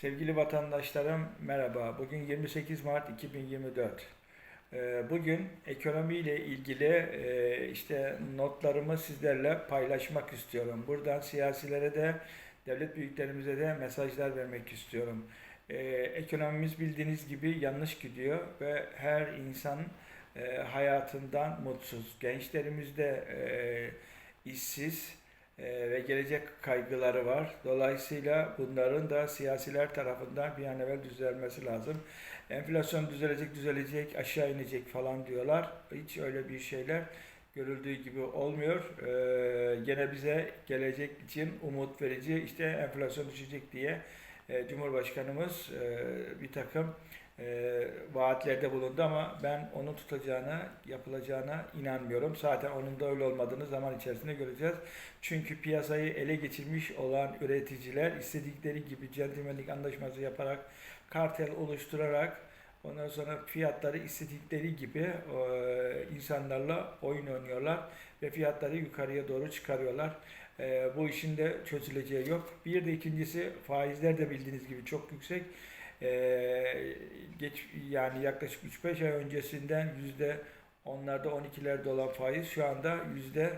Sevgili vatandaşlarım merhaba. Bugün 28 Mart 2024. Ee, Bugün ekonomiyle ilgili e, işte notlarımı sizlerle paylaşmak istiyorum. Buradan siyasilere de devlet büyüklerimize de mesajlar vermek istiyorum. Ee, Ekonomimiz bildiğiniz gibi yanlış gidiyor ve her insan e, hayatından mutsuz. Gençlerimiz de e, işsiz ve gelecek kaygıları var. Dolayısıyla bunların da siyasiler tarafından bir an evvel düzelmesi lazım. Enflasyon düzelecek, düzelecek, aşağı inecek falan diyorlar. Hiç öyle bir şeyler görüldüğü gibi olmuyor. E, gene bize gelecek için umut verici işte enflasyon düşecek diye e, Cumhurbaşkanımız e, bir takım e, vaatlerde bulundu ama ben onun tutacağına, yapılacağına inanmıyorum. Zaten onun da öyle olmadığını zaman içerisinde göreceğiz. Çünkü piyasayı ele geçirmiş olan üreticiler istedikleri gibi centilmenlik anlaşması yaparak, kartel oluşturarak ondan sonra fiyatları istedikleri gibi e, insanlarla oyun oynuyorlar ve fiyatları yukarıya doğru çıkarıyorlar. E, bu işin de çözüleceği yok. Bir de ikincisi faizler de bildiğiniz gibi çok yüksek. Ee, geç yani yaklaşık 3-5 ay öncesinden yüzde onlarda 12'lerde olan faiz şu anda yüzde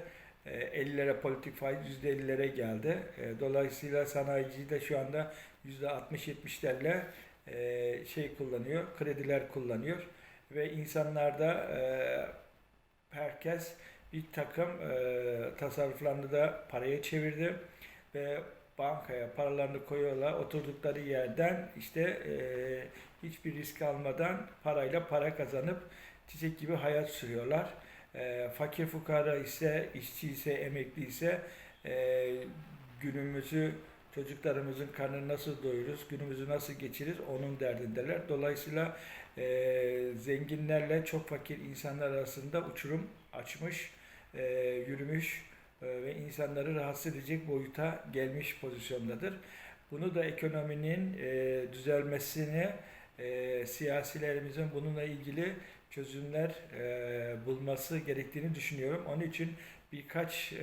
50'lere politik faiz yüzde 50'lere geldi. E, Dolayısıyla sanayici de şu anda yüzde 60-70'lerle e, şey kullanıyor, krediler kullanıyor ve insanlarda e, herkes bir takım e, tasarruflarını da paraya çevirdi ve bankaya paralarını koyuyorlar. Oturdukları yerden işte e, hiçbir risk almadan parayla para kazanıp çiçek gibi hayat sürüyorlar. E, fakir fukara ise, işçi ise, emekli ise e, günümüzü çocuklarımızın karnını nasıl doyururuz, günümüzü nasıl geçiririz onun derdindeler. Dolayısıyla e, zenginlerle çok fakir insanlar arasında uçurum açmış, e, yürümüş ve insanları rahatsız edecek boyuta gelmiş pozisyondadır. Bunu da ekonominin e, düzelmesini e, siyasilerimizin bununla ilgili çözümler e, bulması gerektiğini düşünüyorum. Onun için birkaç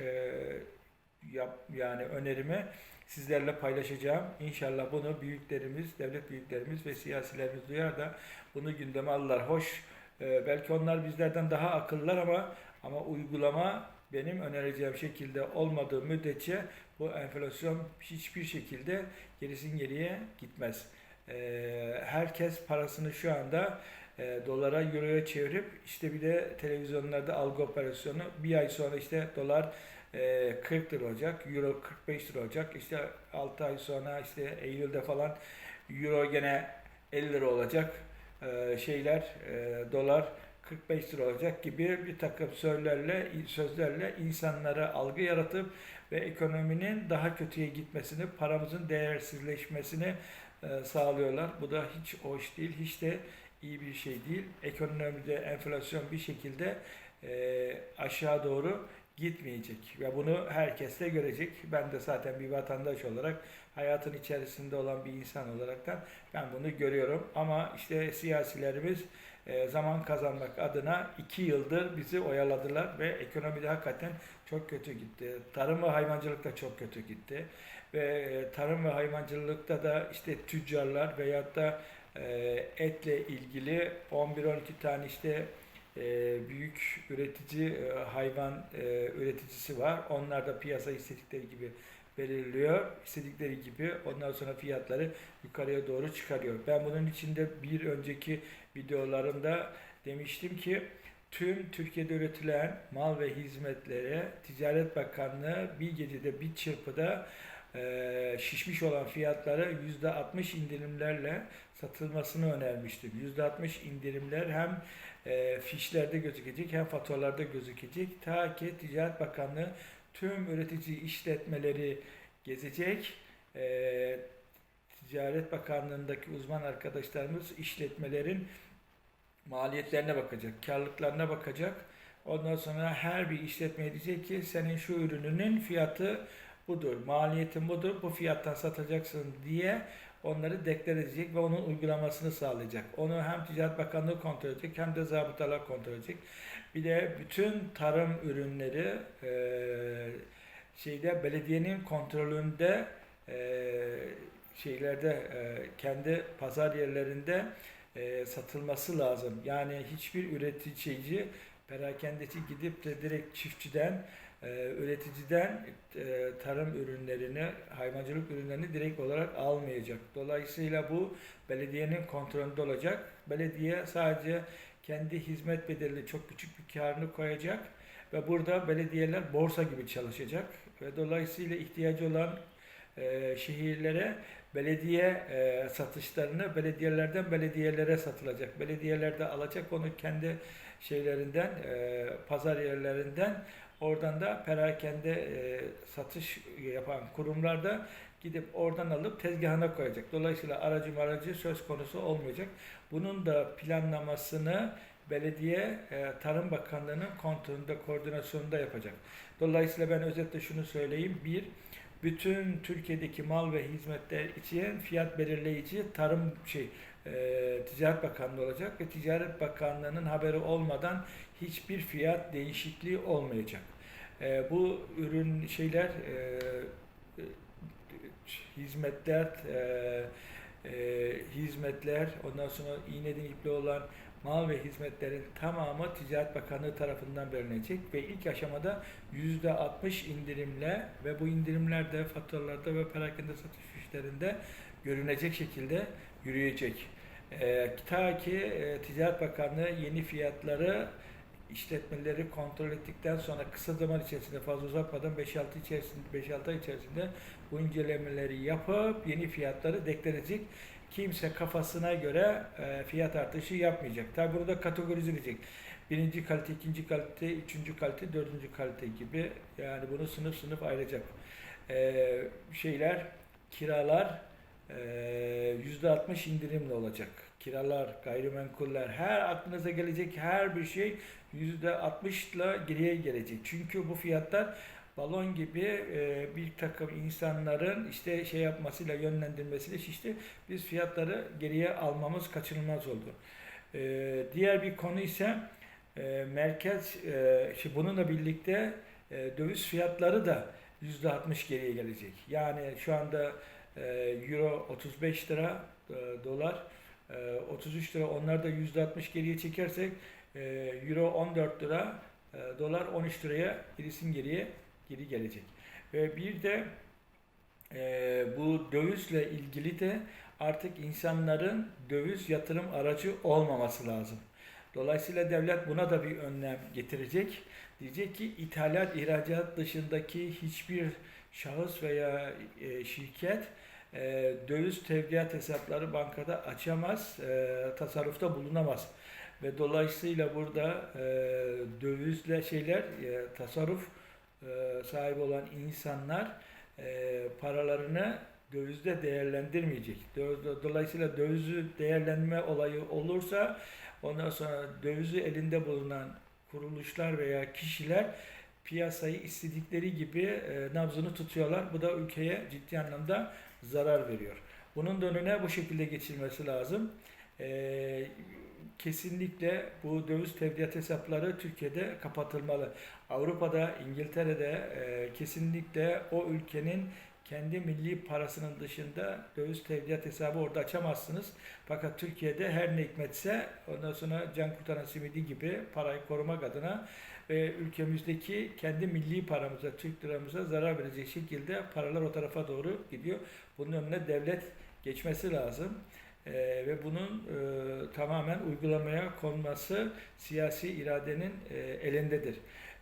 yap, yani önerimi sizlerle paylaşacağım. İnşallah bunu büyüklerimiz, devlet büyüklerimiz ve siyasilerimiz duyar da bunu gündeme alırlar. Hoş, belki onlar bizlerden daha akıllılar ama ama uygulama benim önereceğim şekilde olmadığı müddetçe bu enflasyon hiçbir şekilde gerisin geriye gitmez. Ee, herkes parasını şu anda e, dolara, euroya çevirip işte bir de televizyonlarda algı operasyonu bir ay sonra işte dolar e, 40 lira olacak, euro 45 lira olacak. İşte 6 ay sonra işte Eylül'de falan euro gene 50 lira olacak. E, şeyler e, dolar 45 lira olacak gibi bir takım sözlerle, sözlerle insanlara algı yaratıp ve ekonominin daha kötüye gitmesini, paramızın değersizleşmesini e, sağlıyorlar. Bu da hiç hoş değil, hiç de iyi bir şey değil. Ekonomide enflasyon bir şekilde e, aşağı doğru gitmeyecek ve bunu herkes de görecek. Ben de zaten bir vatandaş olarak hayatın içerisinde olan bir insan olaraktan ben bunu görüyorum. Ama işte siyasilerimiz zaman kazanmak adına iki yıldır bizi oyaladılar ve ekonomide hakikaten çok kötü gitti. Tarım ve hayvancılık da çok kötü gitti. Ve e, tarım ve hayvancılıkta da işte tüccarlar veyahut da e, etle ilgili 11-12 tane işte büyük üretici hayvan üreticisi var. Onlar da piyasa istedikleri gibi belirliyor. istedikleri gibi ondan sonra fiyatları yukarıya doğru çıkarıyor. Ben bunun içinde bir önceki videolarımda demiştim ki tüm Türkiye'de üretilen mal ve hizmetlere Ticaret Bakanlığı bir gecede bir çırpıda e, şişmiş olan fiyatları %60 indirimlerle satılmasını önermiştim. %60 indirimler hem e, fişlerde gözükecek hem faturalarda gözükecek. Ta ki Ticaret Bakanlığı tüm üretici işletmeleri gezecek. E, Ticaret Bakanlığı'ndaki uzman arkadaşlarımız işletmelerin maliyetlerine bakacak, karlılıklarına bakacak. Ondan sonra her bir işletme diyecek ki senin şu ürününün fiyatı budur, maliyetin budur, bu fiyattan satacaksın diye onları deklar edecek ve onun uygulamasını sağlayacak. Onu hem Ticaret Bakanlığı kontrol edecek hem de zabıtalar kontrol edecek. Bir de bütün tarım ürünleri e, şeyde belediyenin kontrolünde e, şeylerde e, kendi pazar yerlerinde e, satılması lazım. Yani hiçbir üretici, perakendeci gidip de direkt çiftçiden, e, üreticiden tarım ürünlerini, hayvancılık ürünlerini direkt olarak almayacak. Dolayısıyla bu belediyenin kontrolünde olacak. Belediye sadece kendi hizmet bedeli çok küçük bir karını koyacak ve burada belediyeler borsa gibi çalışacak ve dolayısıyla ihtiyacı olan e, şehirlere belediye e, satışlarını belediyelerden belediyelere satılacak. Belediyeler de alacak onu kendi şeylerinden, e, pazar yerlerinden oradan da perakende e, satış yapan kurumlarda gidip oradan alıp tezgahına koyacak. Dolayısıyla aracı aracı söz konusu olmayacak. Bunun da planlamasını belediye e, Tarım Bakanlığı'nın kontrolünde, koordinasyonunda yapacak. Dolayısıyla ben özetle şunu söyleyeyim. Bir, bütün Türkiye'deki mal ve hizmetler için fiyat belirleyici tarım şey e, Ticaret Bakanlığı olacak ve Ticaret Bakanlığı'nın haberi olmadan hiçbir fiyat değişikliği olmayacak. E, bu ürün şeyler e, e, hizmetler e, e, hizmetler ondan sonra iğneden iple olan mal ve hizmetlerin tamamı Ticaret Bakanlığı tarafından belirlenecek ve ilk aşamada %60 indirimle ve bu indirimler de faturalarda ve perakende satış fişlerinde görünecek şekilde yürüyecek. Ee, ta ki e, Ticaret Bakanlığı yeni fiyatları işletmeleri kontrol ettikten sonra kısa zaman içerisinde fazla uzatmadan 5-6 içerisinde 5-6 ay içerisinde bu incelemeleri yapıp yeni fiyatları deklenecek kimse kafasına göre e, fiyat artışı yapmayacak. Tabi burada kategorize edecek. Birinci kalite, ikinci kalite, üçüncü kalite, dördüncü kalite gibi yani bunu sınıf sınıf ayıracak. E, şeyler, kiralar e, yüzde 60 indirimli olacak. Kiralar, gayrimenkuller, her aklınıza gelecek her bir şey yüzde 60 ile geriye gelecek. Çünkü bu fiyatlar balon gibi e, bir takım insanların işte şey yapmasıyla yönlendirmesiyle şişti. Biz fiyatları geriye almamız kaçınılmaz oldu. E, diğer bir konu ise e, merkez e, işte bununla birlikte e, döviz fiyatları da %60 geriye gelecek. Yani şu anda e, euro 35 lira, e, dolar 33 lira. Onlar da %60 geriye çekersek e, euro 14 lira, e, dolar 13 liraya gerisin geriye geri gelecek. Ve bir de e, bu dövizle ilgili de artık insanların döviz yatırım aracı olmaması lazım. Dolayısıyla devlet buna da bir önlem getirecek. Diyecek ki ithalat, ihracat dışındaki hiçbir şahıs veya e, şirket e, döviz tevdiat hesapları bankada açamaz, e, tasarrufta bulunamaz. Ve dolayısıyla burada e, dövizle şeyler, e, tasarruf e, sahibi olan insanlar e, paralarını dövizde değerlendirmeyecek. Dolayısıyla dövizi değerlenme olayı olursa ondan sonra dövizi elinde bulunan kuruluşlar veya kişiler piyasayı istedikleri gibi e, nabzını tutuyorlar. Bu da ülkeye ciddi anlamda zarar veriyor. Bunun da önüne bu şekilde geçilmesi lazım. E, kesinlikle bu döviz tevdiat hesapları Türkiye'de kapatılmalı. Avrupa'da, İngiltere'de e, kesinlikle o ülkenin kendi milli parasının dışında döviz tevdiat hesabı orada açamazsınız. Fakat Türkiye'de her ne hikmetse ondan sonra can kurtaran simidi gibi parayı korumak adına ve ülkemizdeki kendi milli paramıza, Türk liramıza zarar verecek şekilde paralar o tarafa doğru gidiyor. Bunun önüne devlet geçmesi lazım. Ee, ve bunun e, tamamen uygulamaya konması siyasi iradenin e, elindedir.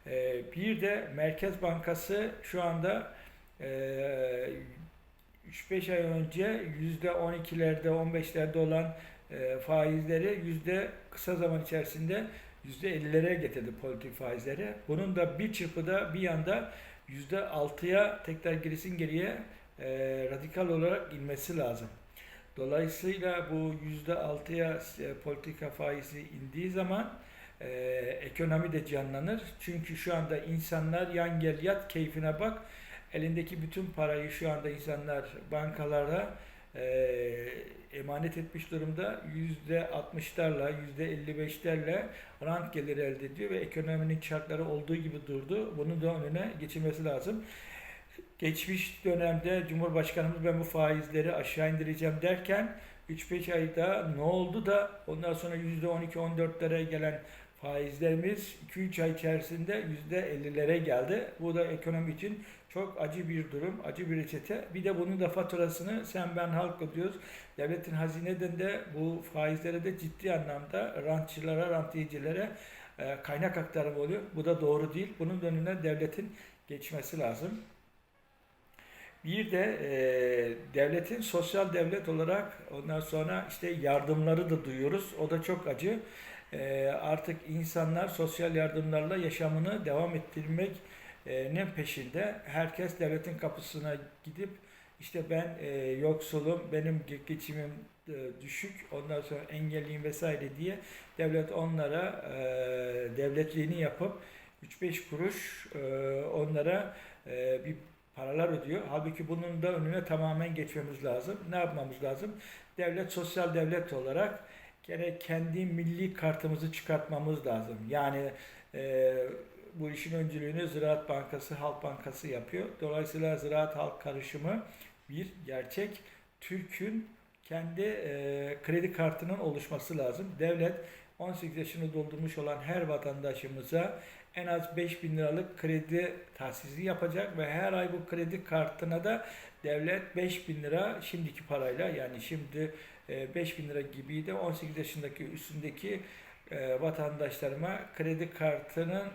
E, bir de Merkez Bankası şu anda e, 3-5 ay önce %12'lerde 15'lerde olan e, faizleri yüzde kısa zaman içerisinde %50'lere getirdi politik faizleri. Bunun da bir çırpıda bir yanda %6'ya tekrar gerisin geriye e, radikal olarak inmesi lazım. Dolayısıyla bu %6'ya e, politika faizi indiği zaman e, ekonomi de canlanır. Çünkü şu anda insanlar yan gel yat keyfine bak. Elindeki bütün parayı şu anda insanlar bankalara e, emanet etmiş durumda. %60'larla, %55'lerle rant geliri elde ediyor ve ekonominin şartları olduğu gibi durdu. Bunun da önüne geçilmesi lazım. geçmiş dönemde Cumhurbaşkanımız ben bu faizleri aşağı indireceğim derken 3-5 ayda ne oldu da ondan sonra %12-14'lere gelen faizlerimiz 2-3 ay içerisinde %50'lere geldi. Bu da ekonomi için çok acı bir durum, acı bir reçete. Bir de bunun da faturasını sen ben halk ödüyoruz. Devletin hazineden de bu faizlere de ciddi anlamda rantçılara, rantiyecilere e, kaynak aktarımı oluyor. Bu da doğru değil. Bunun önüne devletin geçmesi lazım. Bir de e, devletin sosyal devlet olarak ondan sonra işte yardımları da duyuyoruz. O da çok acı. E, artık insanlar sosyal yardımlarla yaşamını devam ettirmek ne peşinde. Herkes devletin kapısına gidip işte ben e, yoksulum, benim ge- geçimim e, düşük, ondan sonra engelliyim vesaire diye devlet onlara e, devletliğini yapıp 3-5 kuruş e, onlara e, bir paralar ödüyor. Halbuki bunun da önüne tamamen geçmemiz lazım. Ne yapmamız lazım? Devlet sosyal devlet olarak gene kendi milli kartımızı çıkartmamız lazım. Yani e, bu işin öncülüğünü Ziraat Bankası, Halk Bankası yapıyor. Dolayısıyla Ziraat Halk karışımı bir gerçek. Türk'ün kendi e, kredi kartının oluşması lazım. Devlet 18 yaşını doldurmuş olan her vatandaşımıza en az 5000 liralık kredi tahsisi yapacak ve her ay bu kredi kartına da devlet 5000 lira şimdiki parayla yani şimdi 5000 lira gibiydi 18 yaşındaki üstündeki e, vatandaşlarıma kredi kartının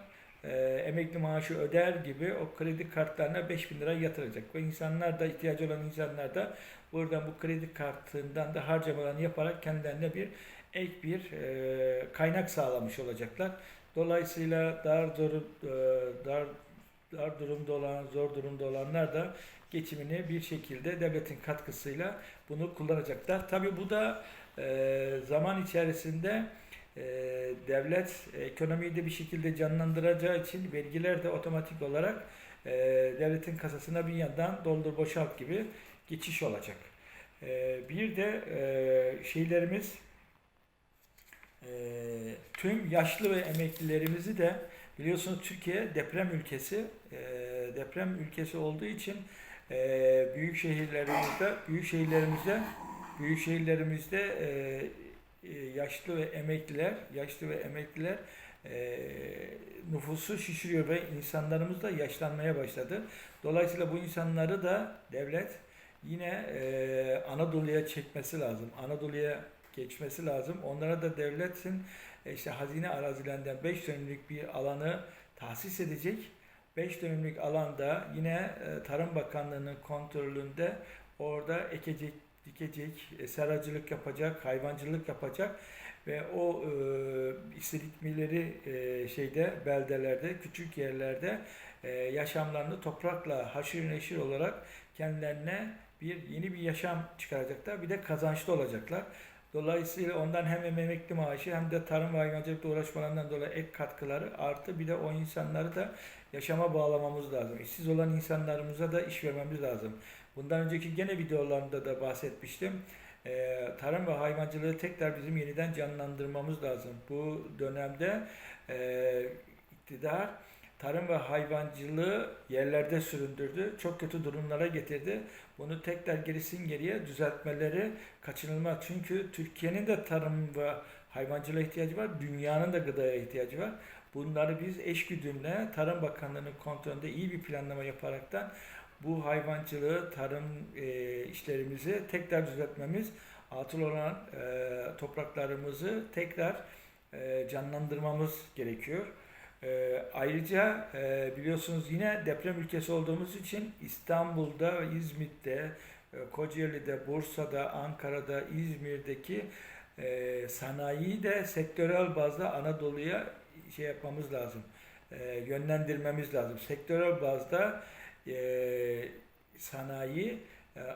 e, emekli maaşı öder gibi o kredi kartlarına 5000 lira yatıracak. Ve insanlar da ihtiyacı olan insanlar da buradan bu kredi kartından da harcamalarını yaparak kendilerine bir ek bir e, kaynak sağlamış olacaklar. Dolayısıyla dar e, dar dar durumda olan, zor durumda olanlar da geçimini bir şekilde devletin katkısıyla bunu kullanacaklar. Tabii bu da e, zaman içerisinde e, devlet ekonomiyi de bir şekilde canlandıracağı için vergiler de otomatik olarak e, devletin kasasına bir yandan doldur boşalt gibi geçiş olacak. E, bir de e, şeylerimiz e, tüm yaşlı ve emeklilerimizi de biliyorsunuz Türkiye deprem ülkesi. E, deprem ülkesi olduğu için e, büyük şehirlerimizde büyük şehirlerimizde büyük şehirlerimizde e, e, yaşlı ve emekliler, yaşlı ve emekliler e, nüfusu şişiriyor ve insanlarımız da yaşlanmaya başladı. Dolayısıyla bu insanları da devlet yine e, Anadolu'ya çekmesi lazım. Anadolu'ya geçmesi lazım. Onlara da devletin işte hazine arazilerinden 5 dönümlük bir alanı tahsis edecek. 5 dönümlük alanda yine e, Tarım Bakanlığı'nın kontrolünde orada ekecek, dikecek, e, seracılık yapacak, hayvancılık yapacak ve o e, istedikleri e, şeyde beldelerde, küçük yerlerde e, yaşamlarını toprakla haşır neşir olarak kendilerine bir yeni bir yaşam çıkaracaklar. Bir de kazançlı olacaklar. Dolayısıyla ondan hem emekli maaşı hem de tarım ve hayvancılıkla uğraşmalarından dolayı ek katkıları artı bir de o insanları da yaşama bağlamamız lazım. İşsiz olan insanlarımıza da iş vermemiz lazım. Bundan önceki gene videolarımda da bahsetmiştim. Ee, tarım ve hayvancılığı tekrar bizim yeniden canlandırmamız lazım. Bu dönemde e, iktidar tarım ve hayvancılığı yerlerde süründürdü. Çok kötü durumlara getirdi. Bunu tekrar gerisin geriye düzeltmeleri kaçınılmaz. Çünkü Türkiye'nin de tarım ve hayvancılığa ihtiyacı var. Dünyanın da gıdaya ihtiyacı var. Bunları biz eşgüdümle Tarım Bakanlığı'nın kontrolünde iyi bir planlama yaparaktan bu hayvancılığı, tarım e, işlerimizi tekrar düzeltmemiz, atıl olan e, topraklarımızı tekrar e, canlandırmamız gerekiyor. E, ayrıca e, biliyorsunuz yine deprem ülkesi olduğumuz için İstanbul'da, İzmit'te, e, Kocaeli'de, Bursa'da, Ankara'da, İzmir'deki e, sanayiyi de sektörel bazda Anadolu'ya şey yapmamız lazım, e, yönlendirmemiz lazım. Sektörel bazda e, sanayi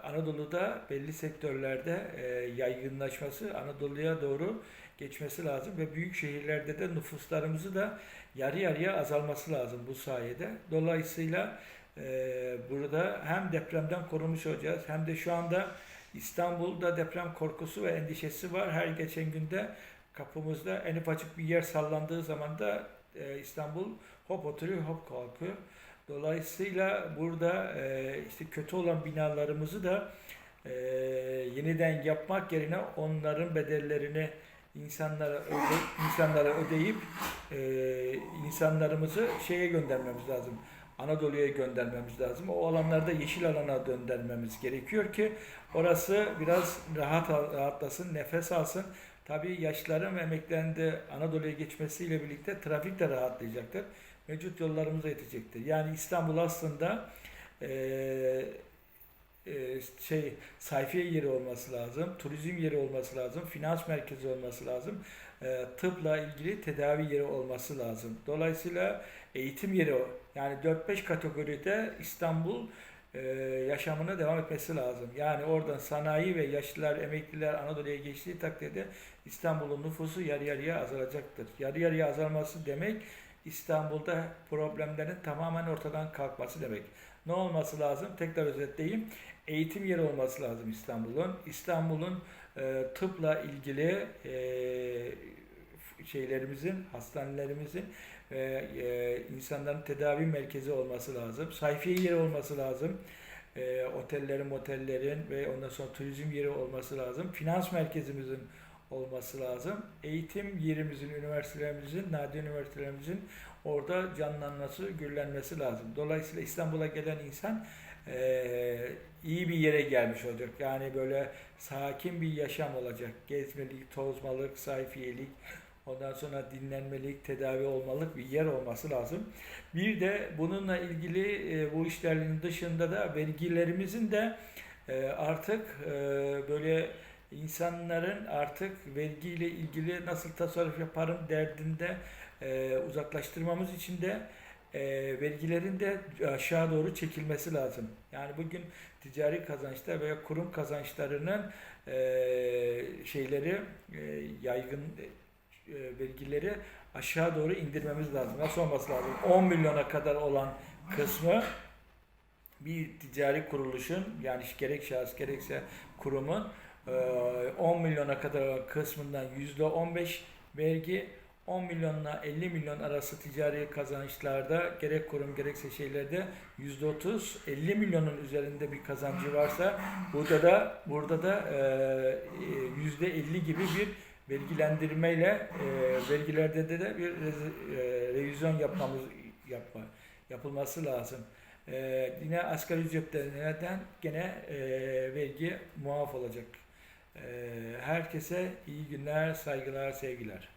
Anadolu'da belli sektörlerde e, yaygınlaşması, Anadolu'ya doğru geçmesi lazım ve büyük şehirlerde de nüfuslarımızı da yarı yarıya azalması lazım bu sayede. Dolayısıyla e, burada hem depremden korunmuş olacağız hem de şu anda İstanbul'da deprem korkusu ve endişesi var. Her geçen günde kapımızda en ufacık bir yer sallandığı zaman da e, İstanbul hop oturuyor hop kalkıyor. Dolayısıyla burada e, işte kötü olan binalarımızı da e, yeniden yapmak yerine onların bedellerini insanlara öde, insanlara ödeyip e, insanlarımızı şeye göndermemiz lazım. Anadolu'ya göndermemiz lazım. O alanlarda yeşil alana döndürmemiz gerekiyor ki orası biraz rahat rahatlasın, nefes alsın. Tabii yaşlıların ve emeklilerin de Anadolu'ya geçmesiyle birlikte trafik de rahatlayacaktır. Mevcut yollarımıza yetecektir. Yani İstanbul aslında eee e, şey sayfiye yeri olması lazım, turizm yeri olması lazım, finans merkezi olması lazım, e, tıpla ilgili tedavi yeri olması lazım. Dolayısıyla eğitim yeri. Yani 4-5 kategoride İstanbul e, yaşamına devam etmesi lazım. Yani oradan sanayi ve yaşlılar, emekliler Anadolu'ya geçtiği takdirde İstanbul'un nüfusu yarı yarıya azalacaktır. Yarı yarıya azalması demek İstanbul'da problemlerin tamamen ortadan kalkması demek. Ne olması lazım? Tekrar özetleyeyim. Eğitim yeri olması lazım İstanbul'un. İstanbul'un e, tıpla ilgili e, şeylerimizin, hastanelerimizin e, e, insanların tedavi merkezi olması lazım. Sayfiye yeri olması lazım. E, otellerin, motellerin ve ondan sonra turizm yeri olması lazım. Finans merkezimizin olması lazım. Eğitim yerimizin, üniversitelerimizin, nadide üniversitelerimizin orada canlanması, gürlenmesi lazım. Dolayısıyla İstanbul'a gelen insan eee, iyi bir yere gelmiş olacak. Yani böyle sakin bir yaşam olacak. Gezmelik, tozmalık, sayfiyelik, ondan sonra dinlenmelik, tedavi olmalık bir yer olması lazım. Bir de bununla ilgili e, bu işlerin dışında da vergilerimizin de e, artık e, böyle insanların artık vergiyle ilgili nasıl tasarruf yaparım derdinde e, uzaklaştırmamız için de e, vergilerin de aşağı doğru çekilmesi lazım. Yani bugün ticari kazançlar veya kurum kazançlarının e, şeyleri e, yaygın e, vergileri aşağı doğru indirmemiz lazım. Nasıl olması lazım? 10 milyona kadar olan kısmı bir ticari kuruluşun yani gerek şahıs gerekse kurumun 10 milyona kadar kısmından %15 vergi 10 milyonla 50 milyon arası ticari kazançlarda gerek kurum gerekse şeylerde %30 50 milyonun üzerinde bir kazancı varsa burada da burada da e, e, %50 gibi bir vergilendirmeyle e, vergilerde de, de bir revizyon yapmamız yapma yapılması lazım. E, yine asgari ücretlerden gene e, vergi muaf olacak. E, herkese iyi günler, saygılar, sevgiler.